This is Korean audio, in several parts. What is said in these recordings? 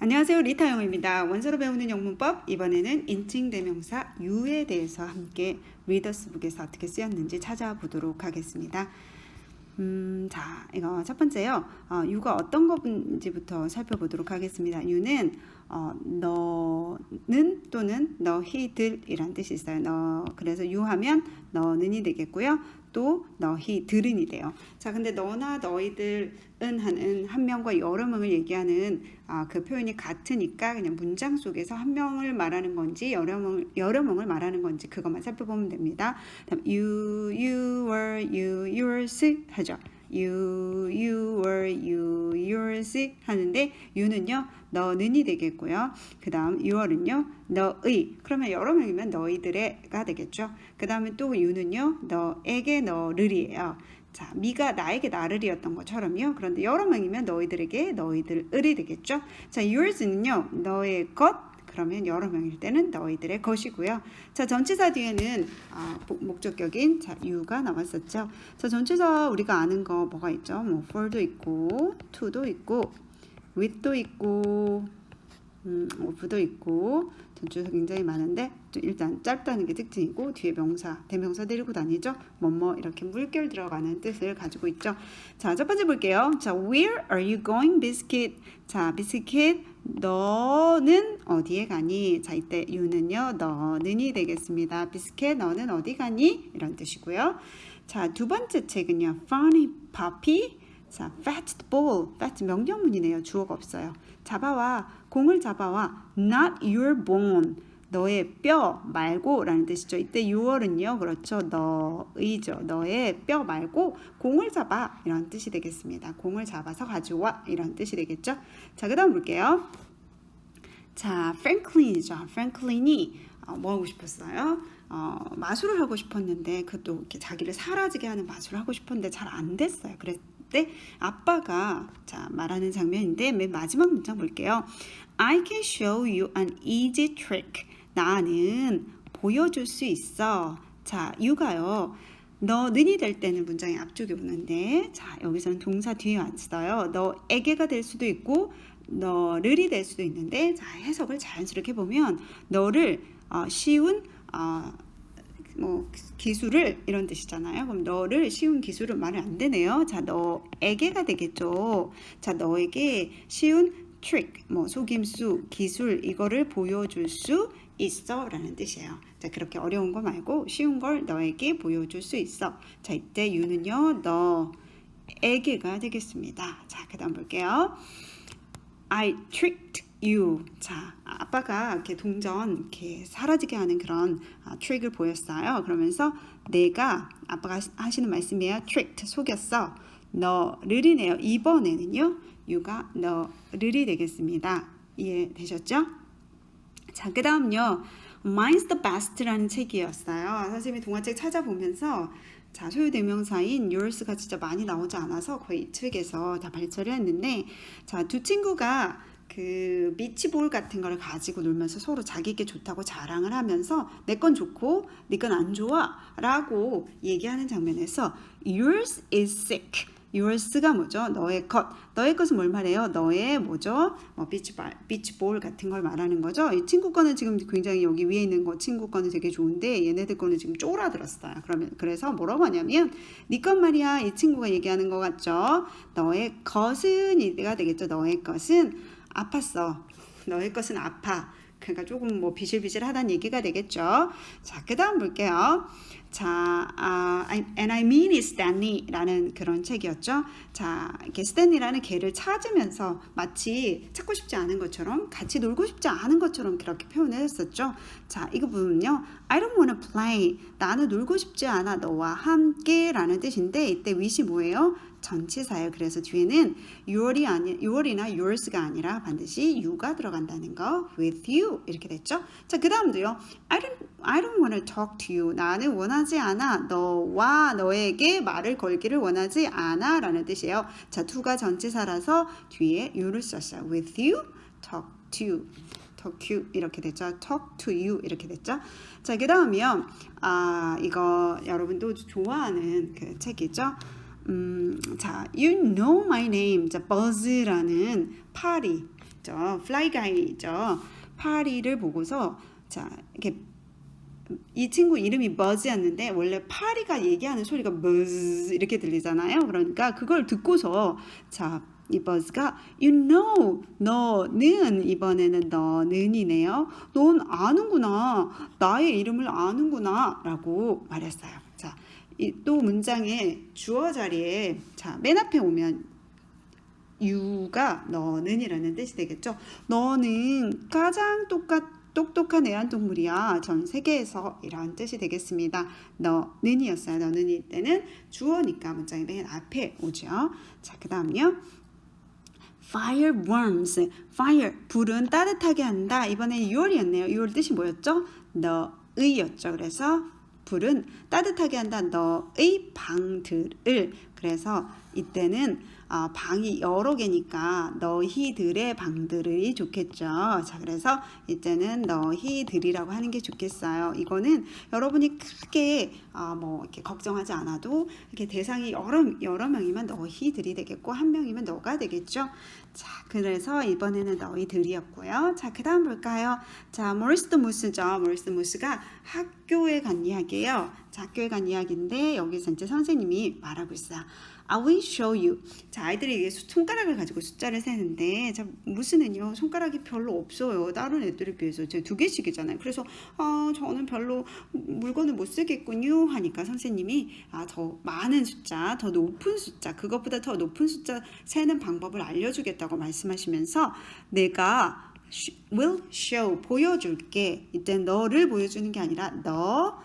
안녕하세요. 리타영입니다. 원서로 배우는 영문법 이번에는 인칭 대명사 you에 대해서 함께 리더스북에서 어떻게 쓰였는지 찾아보도록 하겠습니다. 음, 자, 이거 첫 번째요. 어, you가 어떤 건지부터 살펴보도록 하겠습니다. you는 어, 너는 또는 너희들이란 뜻이 있어요. 너 그래서 you 하면 너는이 되겠고요. 또 너희들은이 돼요. 자, 근데 너나 너희들은 하는 한 명과 여러 명을 얘기하는 아, 그 표현이 같으니까 그냥 문장 속에서 한 명을 말하는 건지 여러 명을 여러 명을 말하는 건지 그것만 살펴보면 됩니다. 다음 you, you were, you, yours 하죠. You, you were, you, yours 하는데 you는요 너는이 되겠고요. 그 다음 you're은요 너의 그러면 여러 명이면 너희들의가 되겠죠. 그 다음에 또 you는요 너에게 너를이에요. 자, 미가 나에게 나를이었던 것처럼요. 그런데 여러 명이면 너희들에게 너희들을이 되겠죠. 자, yours는요 너의 것 그러면 여러 명일 때는 너희들의 것이고요. 자, 전치사 뒤에는 아, 보- 목적격인 자, you가 나왔었죠. 자, 전치사 우리가 아는 거 뭐가 있죠? 뭐 for도 있고 to도 있고 with도 있고 음, of도 있고 전치사 굉장히 많은데 좀 일단 짧다는 게 특징이고 뒤에 명사, 대명사 데리고 다니죠. 뭐뭐 이렇게 물결 들어가는 뜻을 가지고 있죠. 자, 첫 번째 볼게요. 자, where are you going, biscuit? 자, biscuit 너는 어디에 가니? 자, 이때 you는요, 너는이 되겠습니다. 비스켓, 너는 어디 가니? 이런 뜻이고요. 자, 두 번째 책은요, funny puppy. 자, fat ball. fat 명령문이네요. 주어가 없어요. 잡아와, 공을 잡아와, not your bone. 너의 뼈 말고 라는 뜻이죠. 이때 유월은요, 그렇죠. 너의죠. 너의 뼈 말고 공을 잡아 이런 뜻이 되겠습니다. 공을 잡아서 가져와 이런 뜻이 되겠죠. 자, 그 다음 볼게요. 자, 프랭클린이죠. 프랭클린이 어, 뭐 하고 싶었어요? 어, 마술을 하고 싶었는데 그것도 이렇게 자기를 사라지게 하는 마술을 하고 싶었는데 잘 안 됐어요. 그랬 때 아빠가 자 말하는 장면인데 맨 마지막 문장 볼게요. I can show you an easy trick. 나는 보여줄 수 있어. 자, you가요. 너 는이 될 때는 문장이 앞쪽에 오는데 자 여기서는 동사 뒤에 왔어요. 너에게가 될 수도 있고 너를이 될 수도 있는데 자 해석을 자연스럽게 보면 너를 어, 쉬운 어, 뭐 기술을 이런 뜻이잖아요. 그럼 너를 쉬운 기술을 말이 안 되네요. 자 너에게가 되겠죠. 자 너에게 쉬운 트릭 뭐 속임수 기술 이거를 보여줄 수 있어 라는 뜻이에요. 자 그렇게 어려운 거 말고 쉬운 걸 너에게 보여줄 수 있어. 자 이때 you는요 너에게가 되겠습니다. 자 그 다음 볼게요. I tricked you. 자, 아빠가 이렇게 동전 이렇게 사라지게 하는 그런 아, 트릭을 보였어요. 그러면서 내가 아빠가 하시- 하시는 말씀이에요. tricked 속였어. 너를이네요. 이번에는요. you가 너를이 되겠습니다. 이해되셨죠? 자, 그 다음요. Mine's the best라는 책이었어요. 선생님이 동화책 찾아보면서 자, 소유 대명사인 yours가 진짜 많이 나오지 않아서 거의 이 책에서 다 발췌를 했는데 자, 두 친구가 그 비치볼 같은 걸 가지고 놀면서 서로 자기에게 좋다고 자랑을 하면서 내 건 좋고 네 건 안 좋아라고 얘기하는 장면에서 yours is sick. yours가 뭐죠? 너의 것. 너의 것은 뭘 말해요? 너의 뭐죠? 뭐 비치볼, 비치볼 같은 걸 말하는 거죠. 이 친구 거는 지금 굉장히 여기 위에 있는 거 친구 거는 되게 좋은데 얘네들 거는 지금 쪼라들었어요. 그러면 그래서 뭐라고 하냐면 네것 말이야. 이 친구가 얘기하는 거 같죠? 너의 것은 이가 되겠죠. 너의 것은 아팠어. 너의 것은 아파. 그러니까 조금 뭐 비실비실하다는 얘기가 되겠죠. 자, 그 다음 볼게요. 자, 아, I- and I mean it, Stanley라는 그런 책이었죠. 자, 이렇게 스탠리라는 개를 찾으면서 마치 찾고 싶지 않은 것처럼 같이 놀고 싶지 않은 것처럼 그렇게 표현을 했었죠. 자, 이거 보면요. I don't wanna play. 나는 놀고 싶지 않아. 너와 함께라는 뜻인데 이때 with이 뭐예요? 전치사예요. 그래서 뒤에는 your이 아니 your이나 yours가 아니라 반드시 you가 들어간다는 거. with you 이렇게 됐죠. 자, 그 다음도요. I don't I don't want to talk to you. 나는 원하지 않아. 너와 너에게 말을 걸기를 원하지 않아 라는 뜻이에요. 자, to가 전치사라서 뒤에 you를 썼어요. with you, talk to you. talk you 이렇게 됐죠. talk to you 이렇게 됐죠. 자, 그 다음이요. 아, 이거 여러분도 좋아하는 그 책이죠. 음, 자, you know my name. 자, buzz라는 파리 있죠. fly guy죠. 파리를 보고서 자 이렇게 이 친구 이름이 버즈였는데 원래 파리가 얘기하는 소리가 버즈 이렇게 들리잖아요. 그러니까 그걸 듣고서 자, 이 버즈가 you know 너는 이번에는 너는이네요. 넌 아는구나. 나의 이름을 아는구나 라고 말했어요. 자, 이 또 문장의 주어 자리에 자, 맨 앞에 오면 you가 너는이라는 뜻이 되겠죠. 너는 가장 똑같 똑똑한 애완동물이야. 전 세계에서 이런 뜻이 되겠습니다. 너는이었어요. 너는일 때는 주어니까 문장의 맨 앞에 오죠. 자, 그 다음요. Fire warms. Fire, 불은 따뜻하게 한다. 이번엔 6월이었네요. 6월 뜻이 뭐였죠? 너의였죠. 그래서 불은 따뜻하게 한다. 너의 방들을. 그래서 이때는 아, 방이 여러 개니까 너희들의 방들이 좋겠죠. 자, 그래서 이제는 너희들이라고 하는 게 좋겠어요. 이거는 여러분이 크게 아, 뭐 이렇게 걱정하지 않아도 이렇게 대상이 여러 여러 명이면 너희들이 되겠고 한 명이면 너가 되겠죠. 자, 그래서 이번에는 너희들이었고요. 자, 그 다음 볼까요? 자, 모리스 무스죠. 모리스 무스가 학교에 간 이야기예요. 자, 학교에 간 이야기인데 여기서 이제 선생님이 말하고 있어요. I will show you. 자, 아이들이 이게 손가락을 가지고 숫자를 세는데, 자, 무슨은요, 손가락이 별로 없어요. 다른 애들에 비해서. 제가 두 개씩이잖아요. 그래서, 아, 저는 별로 물건을 못 쓰겠군요. 하니까 선생님이, 아, 더 많은 숫자, 더 높은 숫자, 그것보다 더 높은 숫자 세는 방법을 알려주겠다고 말씀하시면서, 내가 will show, 보여줄게. 이때 너를 보여주는 게 아니라, 너,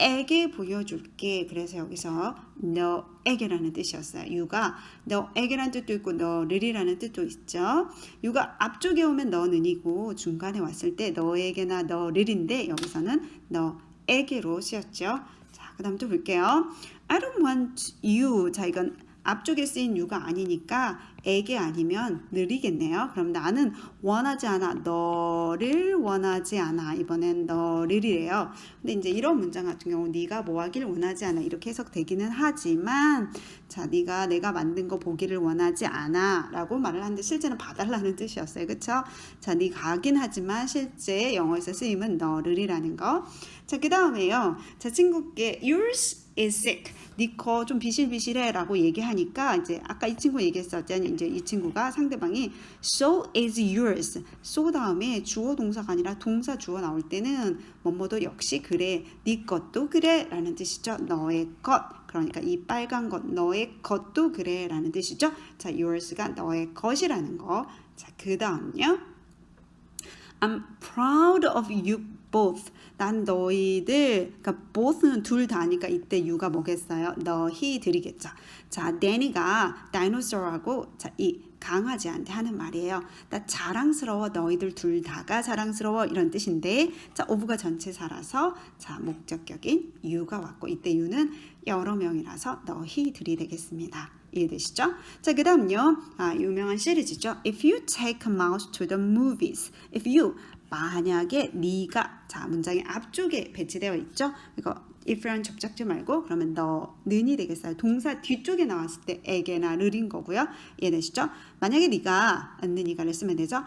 에게 보여줄게. 그래서 여기서 너에게라는 뜻이었어요. 유가 너에게라는 뜻도 있고 너를이라는 뜻도 있죠. 유가 앞쪽에 오면 너는이고 중간에 왔을 때 너에게나 너를인데 여기서는 너에게로 쓰였죠. 자, 그 다음 또 볼게요. I don't want you. 자, 이건 앞쪽에 쓰인 유가 아니니까 에게 아니면 느리겠네요. 그럼 나는 원하지 않아. 너를 원하지 않아. 이번엔 너를이래요. 근데 이제 이런 문장 같은 경우 네가 뭐 하길 원하지 않아. 이렇게 해석되기는 하지만 자, 네가 내가 만든 거 보기를 원하지 않아 라고 말을 하는데 실제는 봐달라는 뜻이었어요. 그렇죠? 자, 네가 하긴 하지만 실제 영어에서 쓰임은 너를이라는 거. 자, 그 다음에요. 자, 친구께 yours is sick. 니거 좀 비실비실해라고 얘기하니까 이제 아까 이 친구 얘기했었잖아요. 이제 이 친구가 상대방이 so is yours. so 다음에 주어 동사가 아니라 동사 주어 나올 때는 뭐뭐도 역시 그래. 네 것도 그래라는 뜻이죠. 너의 것. 그러니까 이 빨간 것 너의 것도 그래라는 뜻이죠. 자, yours가 너의 것이라는 거. 자, 그다음요. I'm proud of you both. 난 너희들, 그러니까 both는 둘 다니까 이때 you가 뭐겠어요? 너희들이겠죠. 자, 데니가 다이노소라고 자, 이 강아지한테 하는 말이에요. 나 자랑스러워 너희들 둘 다가 자랑스러워 이런 뜻인데 자 오브가 전체사라서 자 목적격인 you가 왔고 이때 you는 여러 명이라서 너희들이 되겠습니다. 이해되시죠? 자, 그 다음요. 아, 유명한 시리즈죠. If you take a mouse to the movies. If you 만약에 네가 자 문장의 앞쪽에 배치되어 있죠. 이거 if라는 접착제 말고 그러면 너는이 되겠어요. 동사 뒤쪽에 나왔을 때 에게나 를인 거고요. 이해되시죠? 만약에 네가 는이가를 쓰면 되죠.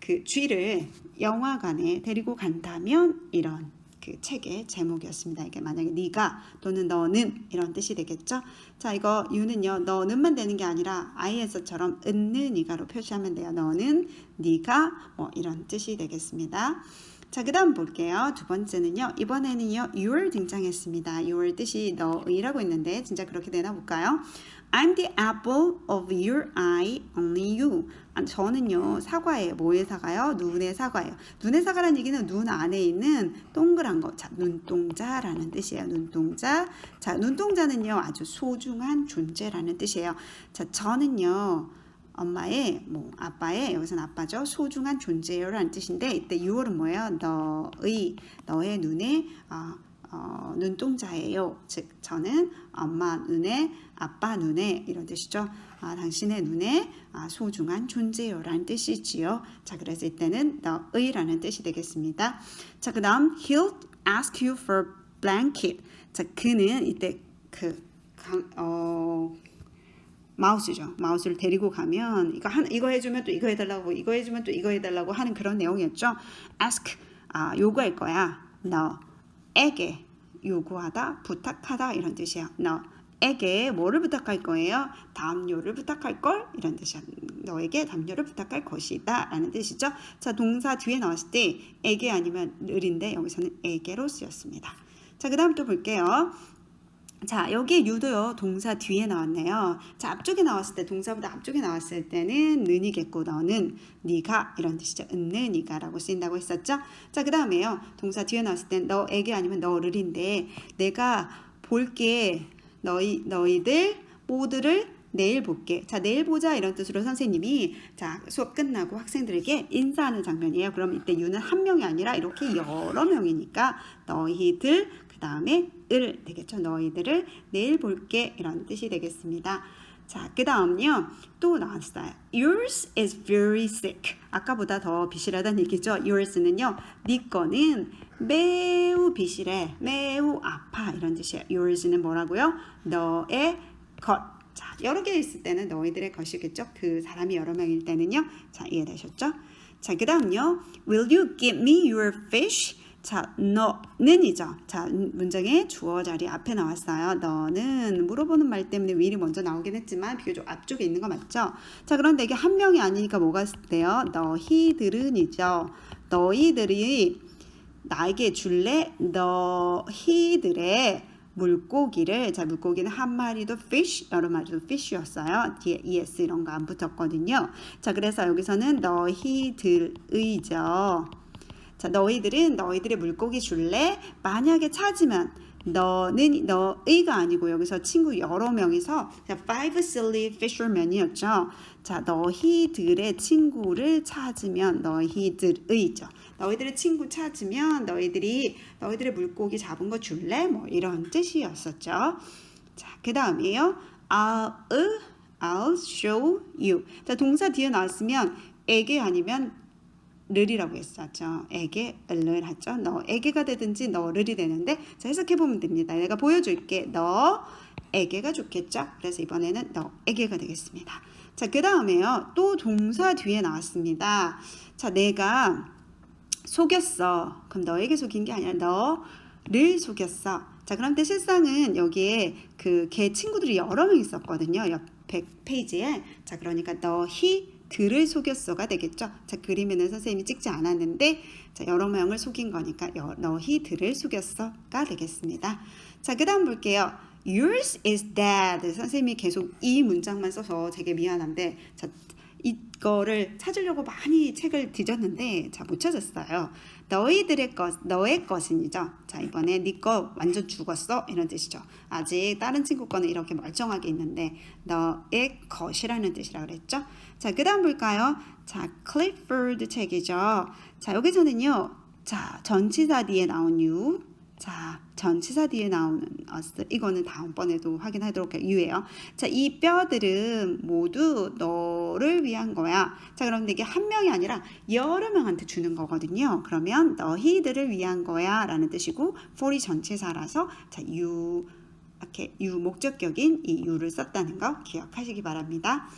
그 쥐를 영화관에 데리고 간다면 이런 그 책의 제목이었습니다. 이게 만약에 네가 또는 너는 이런 뜻이 되겠죠. 자, 이거 유는요. 너는만 되는 게 아니라 is처럼 은는 이가로 표시하면 돼요. 너는 네가 뭐 이런 뜻이 되겠습니다. 자, 그 다음 볼게요. 두 번째는요. 이번에는요. your 등장했습니다. your 뜻이 너의라고 있는데 진짜 그렇게 되나 볼까요? I'm the apple of your eye, only you. 아, 저는요 사과예요. 뭐의 사과요? 눈의 사과예요. 눈의 사과라는 얘기는 눈 안에 있는 동그란 거. 자, 눈동자라는 뜻이에요. 눈동자. 자, 눈동자는요 아주 소중한 존재라는 뜻이에요. 자, 저는요. 엄마의 뭐 아빠의 여기서는 아빠죠 소중한 존재요라는 뜻인데 이때 6월은 뭐예요 너의 너의 눈에 어, 어, 눈동자예요 즉 저는 엄마 눈에 아빠 눈에 이런 뜻이죠 아, 당신의 눈에 아, 소중한 존재요 라는 뜻이지요 자 그래서 이때는 너의라는 뜻이 되겠습니다 자 그 다음 he'll ask you for blanket 자 그는 이때 그 강, 어 마우스죠. 마우스를 데리고 가면 이거 한 이거 해주면 또 이거 해달라고 이거 해주면 또 이거 해달라고 하는 그런 내용이었죠. ask 아 요구할 거야. 너 에게 요구하다, 부탁하다 이런 뜻이야. 너에게 뭐를 부탁할 거예요? 담요를 부탁할 걸 이런 뜻이야. 너에게 담요를 부탁할 것이다 라는 뜻이죠. 자 동사 뒤에 나왔을 때 에게 아니면 을인데 여기서는 에게로 쓰였습니다. 자 그 다음 또 볼게요. 자, 여기 유도요. 동사 뒤에 나왔네요. 자, 앞쪽에 나왔을 때 동사보다 앞쪽에 나왔을 때는 는이겠고 너는 네가 이런 뜻이죠. 은는 네가라고 쓰인다고 했었죠. 자, 그다음에요. 동사 뒤에 나왔을 땐 너에게 아니면 너를인데 내가 볼게 너희 너희들 모두를 내일 볼게. 자, 내일 보자 이런 뜻으로 선생님이 자, 수업 끝나고 학생들에게 인사하는 장면이에요. 그럼 이때 유는 한 명이 아니라 이렇게 여러 명이니까 너희들 그 다음에 을 되겠죠. 너희들을 내일 볼게 이런 뜻이 되겠습니다. 자, 그 다음요. 또 나왔어요. Yours is very sick. 아까보다 더 비실하다는 얘기죠. Yours는요. 네 거는 매우 비실해. 매우 아파. 이런 뜻이에요. Yours는 뭐라고요? 너의 것. 자, 여러 개 있을 때는 너희들의 것이겠죠. 그 사람이 여러 명일 때는요. 자, 이해되셨죠? 자, 그 다음요. Will you give me your fish? 자, 너는이죠. 자, 문장의 주어 자리 앞에 나왔어요. 너는 물어보는 말 때문에 will이 먼저 나오긴 했지만 비교적 앞쪽에 있는 거 맞죠? 자, 그런데 이게 한 명이 아니니까 뭐가 있대요? 너희들은이죠. 너희들이 나에게 줄래? 너희들의 물고기를 자 물고기는 한 마리도 fish 여러 마리도 fish였어요 뒤에 es 이런 거 안 붙었거든요 자 그래서 여기서는 너희들의죠 자, 너희들은 너희들의 물고기 줄래? 만약에 찾으면 너는 너의가 아니고 여기서 친구 여러 명이서 자, five silly fishermen이었죠. 자, 너희들의 친구를 찾으면 너희들의죠. 너희들의 친구 찾으면 너희들이 너희들의 물고기 잡은 거 줄래? 뭐 이런 뜻이었었죠. 자, 그 다음이에요. I'll, I'll show you. 자, 동사 뒤에 나왔으면 에게 아니면 를이라고 했었죠. 에게 을을 하죠. 너에게가 되든지 너를이 되는데 자 해석해 보면 됩니다. 내가 보여줄게. 너에게가 좋겠죠. 그래서 이번에는 너에게가 되겠습니다. 자, 그 다음에요. 또 동사 뒤에 나왔습니다. 자, 내가 속였어. 그럼 너에게 속인 게 아니라 너를 속였어. 자, 그런데 실상은 여기에 그 걔 친구들이 여러 명 있었거든요. 옆 100페이지에. 자, 그러니까 너희 그를 속였어가 되겠죠. 자, 그림에는 선생님이 찍지 않았는데 자, 여러 명을 속인 거니까 너희 들을 속였어가 되겠습니다. 자, 그 다음 볼게요. Yours is dead. 선생님이 계속 이 문장만 써서 되게 미안한데 자, 이거를 찾으려고 많이 책을 뒤졌는데 자, 못 찾았어요. 너희들의 것, 너의 것은이죠. 자, 이번에 네 거 완전 죽었어. 이런 뜻이죠. 아직 다른 친구 거는 이렇게 멀쩡하게 있는데 너의 것이라는 뜻이라 그랬죠. 자, 그 다음 볼까요? 자, 클리퍼드 책이죠. 자, 여기서는요. 자, 전치사 뒤에 나온 you. 자, 전치사 뒤에 나오는 us. 이거는 다음번에도 확인하도록 유예요. 자, 이 뼈들은 모두 너 를 위한 거야. 자, 그런데 이게 한 명이 아니라 여러 명한테 주는 거거든요. 그러면 너희들을 위한 거야 라는 뜻이고 for이 전치사라서 자, you 이렇게 you 목적격인 이 you를 썼다는 거 기억하시기 바랍니다.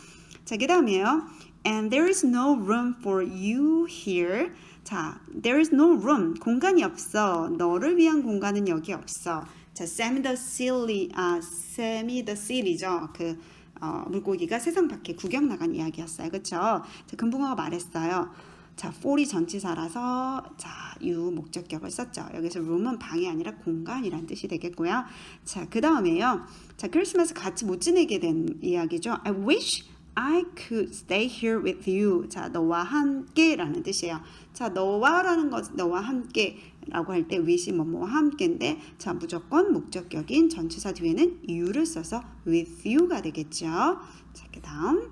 자, 그 다음에요. And there is no room for you here. 자, there is no room. 공간이 없어. 너를 위한 공간은 여기 없어. 자, Sammy the Silly, 아, Sammy the Silly죠. 그 어, 물고기가 세상 밖에 구경 나간 이야기였어요. 그렇죠? 자, 금붕어가 말했어요. 자, for이 전치사라서 자, you 목적격을 썼죠. 여기서 room은 방이 아니라 공간이란 뜻이 되겠고요. 자, 그 다음에요. 자, 크리스마스 같이 못 지내게 된 이야기죠. I wish I could stay here with you. 자, 너와 함께라는 뜻이에요. 자, 너와라는 것, 너와 함께 라고 할때 with이 뭐뭐와 함께인데, 자, 무조건 목적격인 전치사 뒤에는 you를 써서 with you가 되겠죠. 자, 그다음.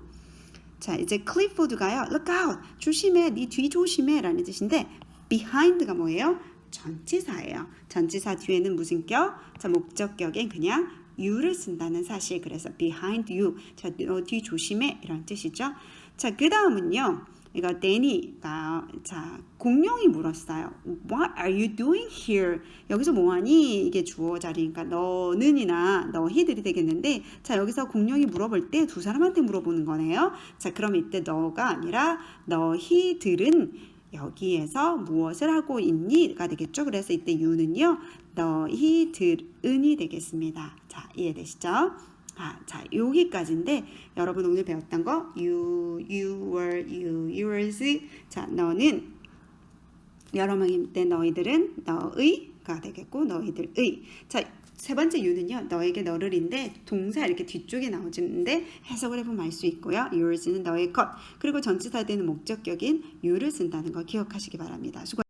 자, 이제 클리포드가요. Look out! 조심해, 네 뒤 조심해 라는 뜻인데, behind가 뭐예요? 전치사예요. 전치사 뒤에는 무슨 격? 자, 목적격엔 그냥 you를 쓴다는 사실 그래서 behind you 자, 너 뒤 조심해 이런 뜻이죠. 자, 그 다음은요. 이거 데니가 자 공룡이 물었어요. What are you doing here? 여기서 뭐하니? 이게 주어 자리니까 너는이나 너희들이 되겠는데 자 여기서 공룡이 물어볼 때 두 사람한테 물어보는 거네요. 자 그럼 이때 너가 아니라 너희들은 여기에서 무엇을 하고 있니?가 되겠죠. 그래서 이때 you는요 너희들은이 되겠습니다. 자 이해되시죠? 아, 자 여기까지인데 여러분 오늘 배웠던 거 you, your, you, yours 자 너는 여러 명일 때 너희들은 너의가 되겠고 너희들의. 자 세 번째 you는요 너에게 너를인데 동사 이렇게 뒤쪽에 나오는데 해석을 해보면 알 수 있고요. yours는 너의 것. 그리고 전치사에 되는 목적격인 you를 쓴다는 거 기억하시기 바랍니다. 수고